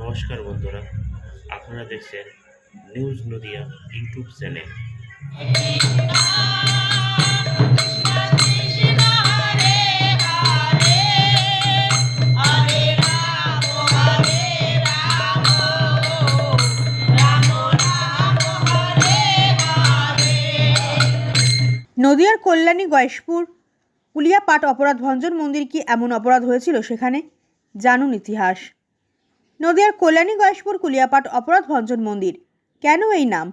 নমস্কার বন্ধুরা, আপনারা দেখছেন নিউজ নদিয়া ইউটিউব চ্যানেল। নদিয়ার কল্যাণী, গয়েশপুর কুলিয়াপাট অপরাধ ভঞ্জন মন্দির কি এমন অপরাধ হয়েছিল সেখানে? জানুন ইতিহাস। নদিয়ার কল্যাণী গয়েশপুর কুলিয়াপাট অপরাধ ভঞ্জন মন্দির। কেন এই নাম?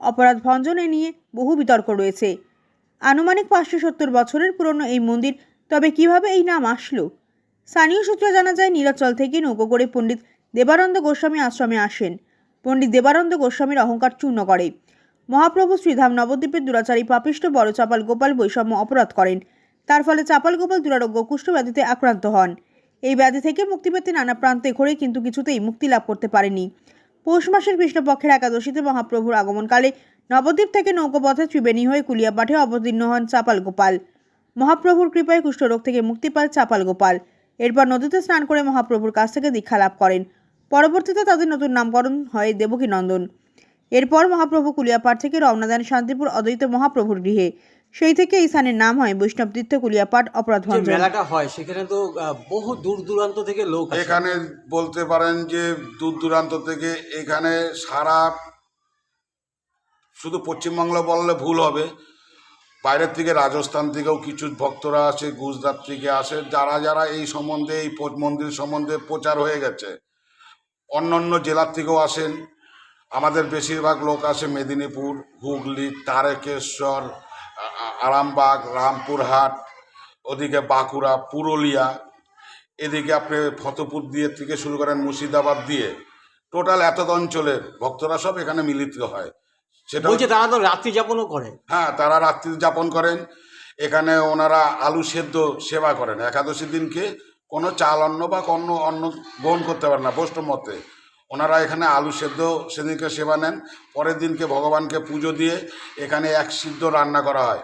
অপরাধ ভঞ্জনে নিয়ে বহু বিতর্ক রয়েছে। আনুমানিক পাঁচশো সত্তর বছরের পুরনো এই মন্দির তবে কীভাবে এই নাম আসলো? স্থানীয় সূত্রে জানা যায়, নীলাচল থেকে নৌকো করে পণ্ডিত দেবানন্দ গোস্বামী আশ্রমে আসেন। পণ্ডিত দেবানন্দ গোস্বামীর অহংকার চূর্ণ করে। মহাপ্রভু শ্রীধাম নবদ্বীপের দুরাচারী পাপিষ্ট বড় চাপাল গোপাল বৈষম্য অপরাধ করেন। তার ফলে চাপাল গোপাল দুরারোগ্য কুষ্ঠব্যাধিতে আক্রান্ত হন। এই ব্যাধি থেকে মুক্তি পেতে নানা প্রান্তে ঘুরে কিন্তু কিছুতেই মুক্তি লাভ করতে পারেনি। পৌষ মাসের কৃষ্ণপক্ষের একাদশীতে মহাপ্রভুর আগমনকালে নবদ্বীপ থেকে নৌকোপথে ত্রিবেণী হয়ে কুলিয়াপাঠে অবতীর্ণ হন চাপাল গোপাল। মহাপ্রভুর কৃপায় কুষ্ঠরোগ থেকে মুক্তি পায় চাপাল গোপাল। এরপর নদীতে স্নান করে মহাপ্রভুর কাছ থেকে দীক্ষা লাভ করেন। পরবর্তীতে তাদের নতুন নামকরণ হয় দেবকী নন্দন এরপর মহাপ্রভু কুলিয়াপাট থেকে রওনা দেন শান্তিপুর অদ্বৈত মহাপ্রভুর গৃহে। সেই থেকে এই স্থানের নাম হয় বৈষ্ণব তীর্থ কুলিয়াপাট অপরাধ মেলাটা হয় সেখানে তো বহু দূর দূরান্ত থেকে লোক এখানে বলতে পারেন যে দূর দূরান্ত থেকে এখানে সারা শুধু পশ্চিমবাংলা বললে ভুল হবে বাইরের থেকে রাজস্থান থেকেও কিছু ভক্তরা আসে গুজরাট থেকে আসে যারা যারা এই সম্বন্ধে এই মন্দির সম্বন্ধে প্রচার হয়ে গেছে। অন্য অন্য জেলার থেকেও আসেন আমাদের বেশিরভাগ লোক আসে মেদিনীপুর হুগলি তারকেশ্বর আরামবাগ রামপুরহাট ওদিকে বাঁকুড়া পুরুলিয়া এদিকে আপনি ফতেপুর দিয়ে থেকে শুরু করেন মুর্শিদাবাদ দিয়ে। টোটাল এত অঞ্চলের ভক্তরা সব এখানে মিলিত হয়। সেটা বলছে তারা তো রাত্রি যাপনও করে হ্যাঁ তারা রাত্রি যাপন করেন। এখানে ওনারা আলু সেদ্ধ সেবা করেন। একাদশী দিনকে কোনো চাল অন্ন বা অন্য অন্ন গ্রহণ করতে পারে না বৈষ্ণব মতে। ওনারা এখানে আলু সেদ্ধ সেদিনকে সেবা নেন পরের দিনকে ভগবানকে পুজো দিয়ে এখানে এক সিদ্ধ রান্না করা হয়।